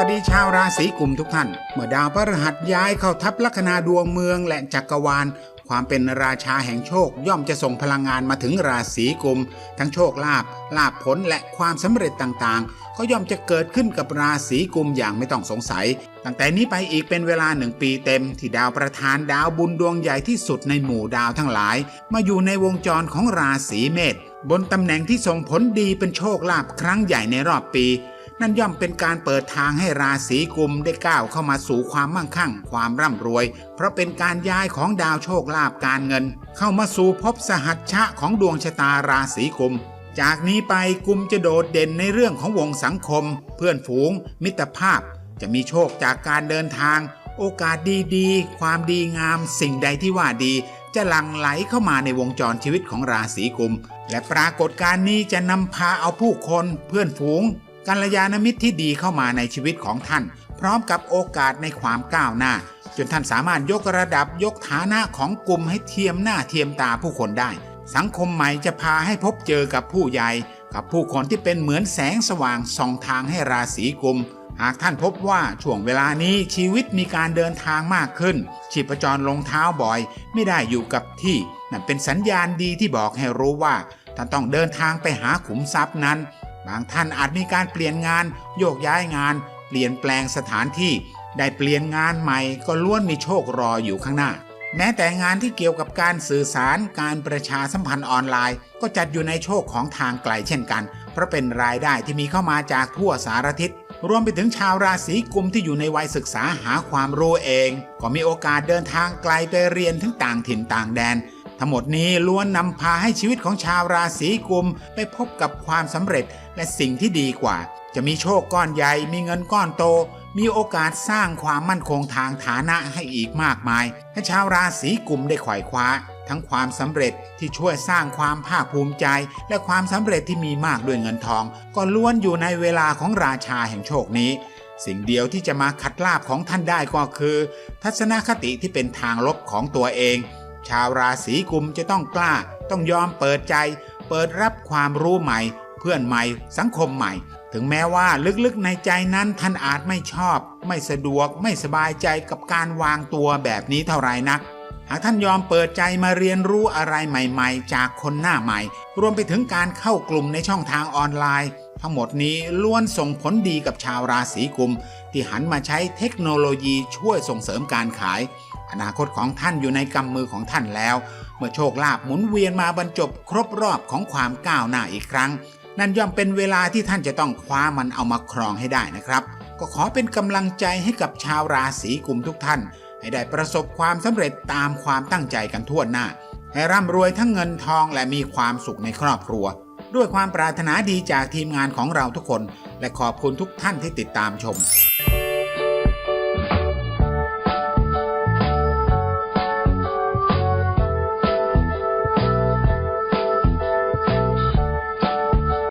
วัสดีชาวราศีกุมทุกท่าน เมื่อดาวพฤหัสย้ายเข้าทับลัคนาดวงเมืองและจักรวาล ความเป็นราชาแห่งโชคย่อมจะส่งพลังงานมาถึงราศีกุม ทั้งโชคลาภลาภผลและความสำเร็จต่างๆ ก็ย่อมจะเกิดขึ้นกับราศีกุมอย่างไม่ต้องสงสัย ตั้งแต่นี้ไปอีกเป็นเวลาหนึ่งปีเต็ม ที่ดาวประธานดาวบุญดวงใหญ่ที่สุดในหมู่ดาวทั้งหลาย มาอยู่ในวงจรของราศีเมษบนตำแหน่งที่ส่งผลดีเป็นโชคลาภครั้งใหญ่ในรอบปี นั่นย่อมเป็นการเปิดทางให้ราศีกุมได้ก้าวเข้ามาสู่ความมั่งคั่ง ความร่ำรวย เพราะเป็นการย้ายของดาวโชคลาภการเงิน เข้ามาสู่ภพสหัชชะของดวงชะตาราศีกุม จากนี้ไปกุมจะโดดเด่นในเรื่องของวงสังคม เพื่อนฝูง มิตรภาพ จะมีโชคจากการเดินทาง โอกาสดีๆ ความดีงาม สิ่งใดที่ว่าดี จะหลั่งไหลเข้ามาในวงจรชีวิตของราศีกุม และปรากฏการณ์นี้จะนำพาเอาผู้คน เพื่อนฝูง กัลยาณมิตรที่ดีเข้ามาในชีวิตของท่าน พร้อมกับโอกาสในความก้าวหน้า จนท่านสามารถยกระดับยกฐานะของกลุ่มให้เทียมหน้าเทียมตาผู้คนได้ สังคมใหม่จะพาให้พบเจอกับผู้ใหญ่ กับผู้คนที่เป็นเหมือนแสงสว่างส่องทางให้ราศีกุมหากท่านพบว่าช่วงเวลานี้ชีวิตมีการเดินทางมากขึ้น ชีพจรลงเท้าบ่อย ไม่ได้อยู่กับที่นั่นเป็นสัญญาณดีที่บอกให้รู้ว่าท่านต้องเดินทางไปหาขุมทรัพย์นั้น บางท่านอาจมีการเปลี่ยนงาน โยกย้ายงาน เปลี่ยนแปลงสถานที่ ได้เปลี่ยนงานใหม่ก็ล้วนมีโชครออยู่ข้างหน้า แม้แต่งานที่เกี่ยวกับการสื่อสารการประชาสัมพันธ์ออนไลน์ ก็จัดอยู่ในโชคของทางไกลเช่นกัน เพราะเป็นรายได้ที่มีเข้ามาจากทั่วสารทิศรวมไปถึงชาวราศีกุมที่อยู่ในวัยศึกษาหาความรู้เอง ก็มีโอกาสเดินทางไกลไปเรียนถึงต่างถิ่นต่างแดน ทั้งหมดนี้ล้วนนำพาให้ชีวิตของชาวราศีกุมไปพบกับความสำเร็จและสิ่งที่ดีกว่า จะมีโชคก้อนใหญ่ มีเงินก้อนโต มีโอกาสสร้างความมั่นคงทางฐานะให้อีกมากมาย ให้ชาวราศีกุมได้ไขว่คว้า ทั้งความสำเร็จที่ช่วยสร้างความภาคภูมิใจ และความสำเร็จที่มีมากด้วยเงินทอง ก็ล้วนอยู่ในเวลาของราชาแห่งโชคนี้สิ่งเดียวที่จะมาขัดลาบของท่านได้ก็คือ ทัศนคติที่เป็นทางลบของตัวเอง ชาวราศีกุมจะต้องกล้า ต้องยอมเปิดใจ เปิดรับความรู้ใหม่ เพื่อนใหม่ สังคมใหม่ ถึงแม้ว่าลึกๆในใจนั้นท่านอาจไม่ชอบ ไม่สะดวกไม่สบายใจกับการวางตัวแบบนี้เท่าไรนักหากท่านยอมเปิดใจมาเรียนรู้อะไรใหม่ๆ จากคนหน้าใหม่ รวมไปถึงการเข้ากลุ่มในช่องทางออนไลน์ ทั้งหมดนี้ล้วนส่งผลดีกับชาวราศีกุม ที่หันมาใช้เทคโนโลยีช่วยส่งเสริมการขาย อนาคตของท่านอยู่ในกำมือของท่านแล้ว เมื่อโชคลาภหมุนเวียนมาบรรจบครบรอบของความก้าวหน้าอีกครั้ง นั่นย่อมเป็นเวลาที่ท่านจะต้องคว้ามันเอามาครองให้ได้นะครับ ก็ขอเป็นกำลังใจให้กับชาวราศีกุมทุกท่าน ให้ได้ประสบความสำเร็จตามความตั้งใจกันทั่วหน้า ให้ร่ำรวยทั้งเงินทองและมีความสุขในครอบครัว ด้วยความปรารถนาดีจากทีมงานของเราทุกคน และขอบคุณทุกท่านที่ติดตามชม